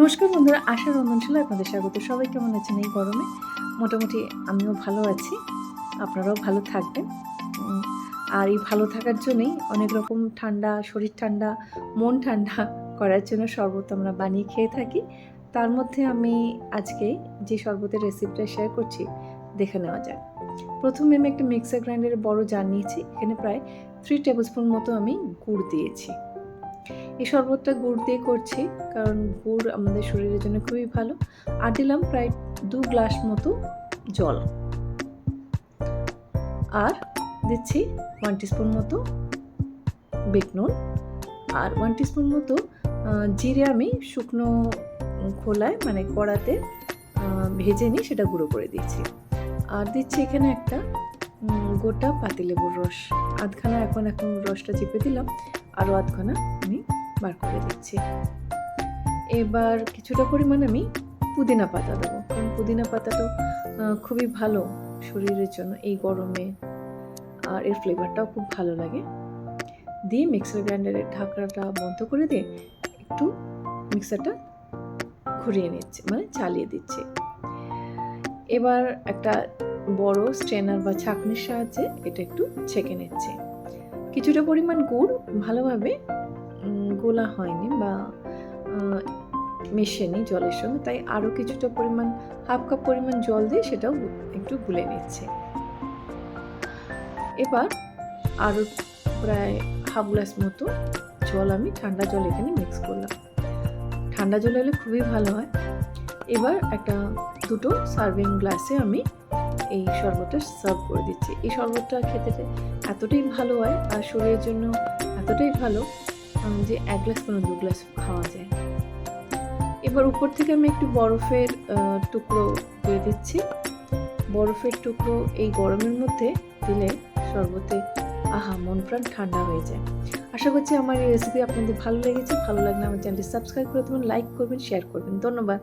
নমস্কার বন্ধুরা, আশা রন্ধনশালা আপনাদের স্বাগত। সবাই কেমন আছেন এই গরমে? মোটামুটি আমিও ভালো আছি, আপনারাও ভালো থাকবেন। আর এই ভালো থাকার জন্যই অনেক রকম ঠান্ডা, শরীর ঠান্ডা, মন ঠান্ডা করার জন্য শরবত আমরা বানিয়ে খেয়ে থাকি। তার মধ্যে আমি আজকে যে শরবতের রেসিপিটা শেয়ার করছি, দেখে নেওয়া যাক। প্রথমে আমি একটা মিক্সার গ্রাইন্ডারের বড় জার নিয়েছি, এখানে প্রায় থ্রি টেবিল স্পুন মতো আমি গুড় দিয়েছি। এই শরবতটা গুড় দিয়ে করছি, কারণ গুড় আমাদের শরীরের জন্য খুবই ভালো। আর দিলাম প্রায় দু গ্লাস মতো জল। আর দিচ্ছি ওয়ান টিস্পুন মতো বিট নুন। আর ওয়ান টিস্পুন মতো জিরে আমি শুকনো খোলায় মানে কড়াতে ভেজে নিই সেটা গুঁড়ো করে দিচ্ছি। আর দিচ্ছি এখানে একটা গোটা পাতিলেবুর রস। আধখানা এখন এখন রসটা চেপে দিলাম। আরও আধখানা বার করে দিচ্ছি। এবার কিছুটা পরিমাণ আমি পুদিনা পাতা দেবো। কারণ পুদিনা পাতাটা আহ, খুবই ভালো শরীরের জন্য এই গরমে। আর এর ফ্লেভারটাও খুব ভালো লাগে। দিয়ে মিক্সার গ্রাইন্ডারের ঢাকনাটা বন্ধ করে দিয়ে একটু মিক্সারটা ঘুরিয়ে নিচ্ছে মানে চালিয়ে দিচ্ছে। এবার একটা বড় স্ট্রেনার বা ছাঁকনির সাহায্যে এটা একটু ছেঁকে নিচ্ছে। কিছুটা পরিমাণ গুড় ভালোভাবে গোলা হয়নি বা মেশেনি জলের সঙ্গে। তাই আরও কিছুটা পরিমাণ, হাফ কাপ পরিমাণ জল দিয়ে সেটাও একটু গুলে নিচ্ছে। এবার আরও প্রায় হাফ গ্লাস মতো জল আমি ঠান্ডা জল এখানে মিক্স করলাম। ঠান্ডা জল হলে খুবই ভালো হয়। এবার একটা দুটো সার্ভিং গ্লাসে আমি এই শরবতটা সার্ভ করে দিচ্ছি। এই শরবতটা খেতে এতটাই ভালো হয়, আর শরীরের জন্য এতটাই ভালো যে এক গ্লাস কোনো দু গ্লাস খাওয়া যায়। এবার উপর থেকে আমি একটু বরফের টুকরো দিয়ে দিচ্ছি। বরফের টুকরো এই গরমের মধ্যে দিলে শরবতে আহা, মন প্রাণ ঠান্ডা হয়ে যায়। আশা করছি আমার এই রেসিপি আপনাদের ভালো লেগেছে। ভালো লাগলে আমার চ্যানেলটি সাবস্ক্রাইব করে দেবেন লাইক করবেন শেয়ার করবেন। ধন্যবাদ।